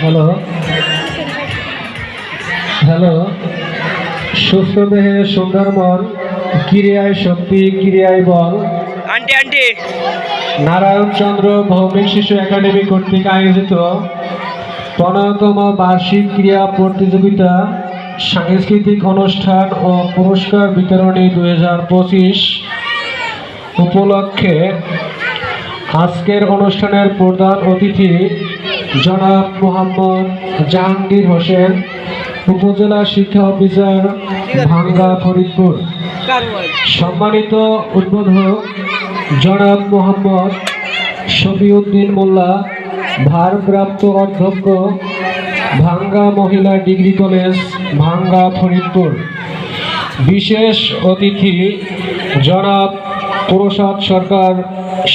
Hello. Hello. সুস্থ দেহে সুন্দর মন ক্রিয়ায় শক্তি ক্রিয়ায় বল। Aunty aunty. নারায়ণচন্দ্র ভৌমিক শিশু একাডেমি কর্তৃক আয়োজিত পনেরোতম বার্ষিক ক্রীড়া প্রতিযোগিতা সাংস্কৃতিক অনুষ্ঠান ও পুরস্কার বিতরণী দুই হাজার পঁচিশ উপলক্ষে আজকের অনুষ্ঠানের প্রধান অতিথি জনাব মোহাম্মদ জাহাঙ্গীর হোসেন, উপজেলা শিক্ষা অফিসার ভাঙ্গা ফরিদপুর। সম্মানিত উদ্বোধক জনাব মোহাম্মদ শফিউদ্দিন মোল্লা, ভারপ্রাপ্ত অধ্যক্ষ ভাঙ্গা মহিলা ডিগ্রি কলেজ, ভাঙ্গা ফরিদপুর। বিশেষ অতিথি জনাব প্রসাদ সরকার,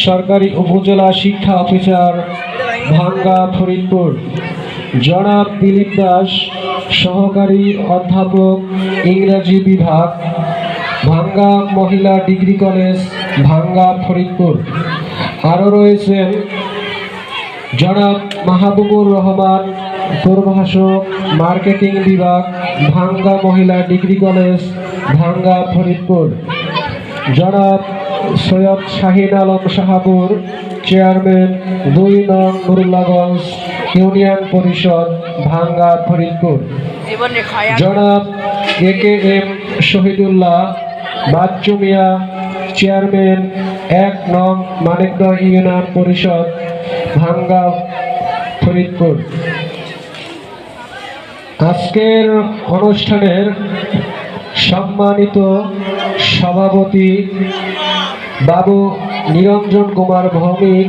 সরকারি উপজেলা শিক্ষা অফিসার ভাঙ্গা ফরিদপুর। জনাব দিলীপ দাস, সহকারী অধ্যাপক, ইংরাজি বিভাগ, ভাঙ্গা মহিলা ডিগ্রি কলেজ, ভাঙ্গা ফরিদপুর। আরও রয়েছেন জনাব মাহবুবুর রহমান প্রভাষক মার্কেটিং বিভাগ, ভাঙ্গা মহিলা ডিগ্রি কলেজ, ভাঙ্গা ফরিদপুর। জনাব সৈয়দ শাহিন আলম শাহাবুর, চেয়ারম্যান দুই নং নুরুল্লাগঞ্জ ইউনিয়ন পরিষদ, ভাঙ্গা ফরিদপুর। জনাব A K M Shahidullah Bachchu Mia chairman এক নং মানিকদহ ইউনিয়ন পরিষদ, ভাঙ্গা ফরিদপুর। আজকের অনুষ্ঠানের সম্মানিত সভাপতি বাবু নিরঞ্জন কুমার ভৌমিক,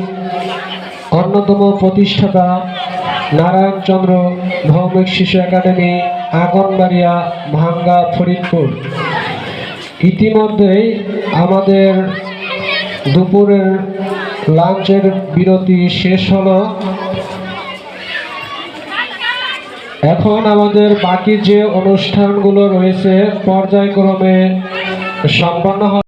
অন্যতম প্রতিষ্ঠাতা নারায়ণচন্দ্র ভৌমিক শিশু একাডেমি, আগনবাড়িয়া, ভাঙ্গা, ফরিদপুর। ইতিমধ্যেই আমাদের দুপুরের লাঞ্চের বিরতি শেষ হলো। এখন আমাদের বাকি যে অনুষ্ঠানগুলো রয়েছে, পর্যায়ক্রমে সম্পন্ন হবে